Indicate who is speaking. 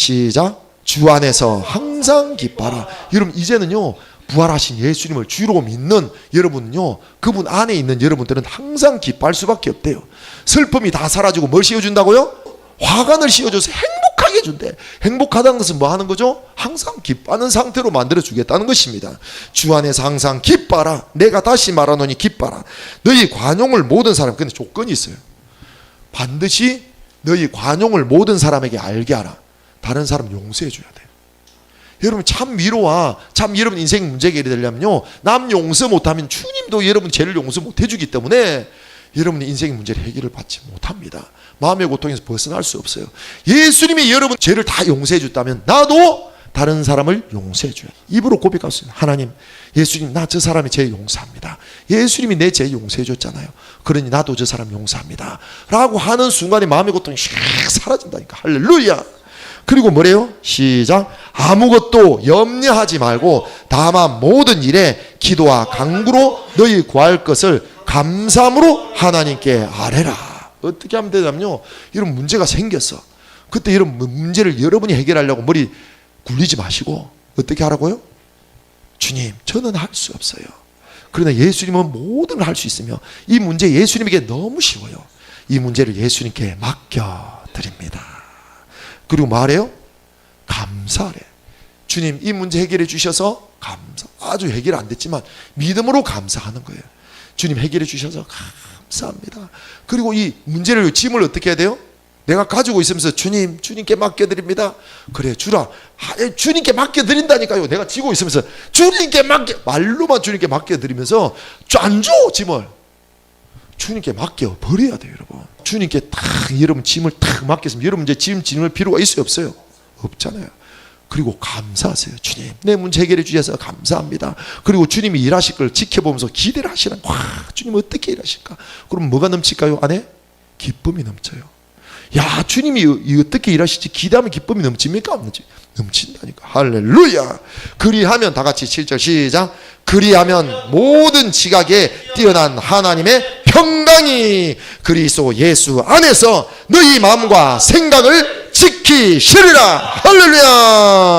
Speaker 1: 시작. 주 안에서 항상 기뻐라. 여러분 이제는요. 부활하신 예수님을 주로 믿는 여러분요. 그분 안에 있는 여러분들은 항상 기뻐할 수밖에 없대요. 슬픔이 다 사라지고 뭘 씌워준다고요? 화관을 씌워줘서 행복하게 해준대. 행복하다는 것은 뭐 하는 거죠? 항상 기뻐하는 상태로 만들어 주겠다는 것입니다. 주 안에서 항상 기뻐라. 내가 다시 말하노니 기뻐라. 너희 관용을 모든 사람 근데 조건이 있어요. 반드시 너희 관용을 모든 사람에게 알게 하라. 다른 사람 용서해 줘야 돼요. 여러분 참 위로와 참 여러분 인생 문제 해결이 되려면요. 남 용서 못하면 주님도 여러분 죄를 용서 못 해 주기 때문에 여러분의 인생 문제를 해결을 받지 못합니다. 마음의 고통에서 벗어날 수 없어요. 예수님이 여러분 죄를 다 용서해 줬다면 나도 다른 사람을 용서해 줘요. 입으로 고백하세요. 하나님, 예수님 나 저 사람이 죄 용서합니다. 예수님이 내 죄 용서해 줬잖아요. 그러니 나도 저 사람 용서합니다. 라고 하는 순간에 마음의 고통이 샥 사라진다니까. 할렐루야. 그리고 뭐래요? 시작. 아무것도 염려하지 말고 다만 모든 일에 기도와 강구로 너희 구할 것을 감사함으로 하나님께 아뢰라. 어떻게 하면 되냐면요. 이런 문제가 생겼어. 그때 이런 문제를 여러분이 해결하려고 머리 굴리지 마시고 어떻게 하라고요? 주님, 저는 할 수 없어요. 그러나 예수님은 모든 걸 할 수 있으며 이 문제 예수님에게 너무 쉬워요. 이 문제를 예수님께 맡겨 드립니다. 그리고 말해요? 감사래. 주님, 이 문제 해결해 주셔서 감사. 아주 해결 안 됐지만 믿음으로 감사하는 거예요. 주님 해결해 주셔서 감사합니다. 그리고 이 문제를 짐을 어떻게 해야 돼요? 내가 가지고 있으면서 주님, 주님께 맡겨드립니다. 그래, 주라. 주님께 맡겨드린다니까요. 내가 지고 있으면서 주님께 맡겨, 말로만 주님께 맡겨드리면서 안 줘, 짐을. 주님께 맡겨 버려야 돼요, 여러분. 주님께 딱 여러분 짐을 딱 맡겼으면 여러분 이제 짐 지을 필요가 있어요, 없어요? 없잖아요. 그리고 감사하세요. 주님, 내 문제 해결해 주셔서 감사합니다. 그리고 주님이 일하실 걸 지켜보면서 기대를 하시는, 와, 주님 어떻게 일하실까? 그럼 뭐가 넘칠까요? 안에? 기쁨이 넘쳐요. 야, 주님이 이- 어떻게 일하실지 기대하면 기쁨이 넘칩니까? 없는지? 넘친다니까. 할렐루야. 그리하면 다 같이 7절 시작. 그리하면 모든 지각에 뛰어난 하나님의 평강이 그리스도 예수 안에서 너희 마음과 생각을 지키시리라. 할렐루야.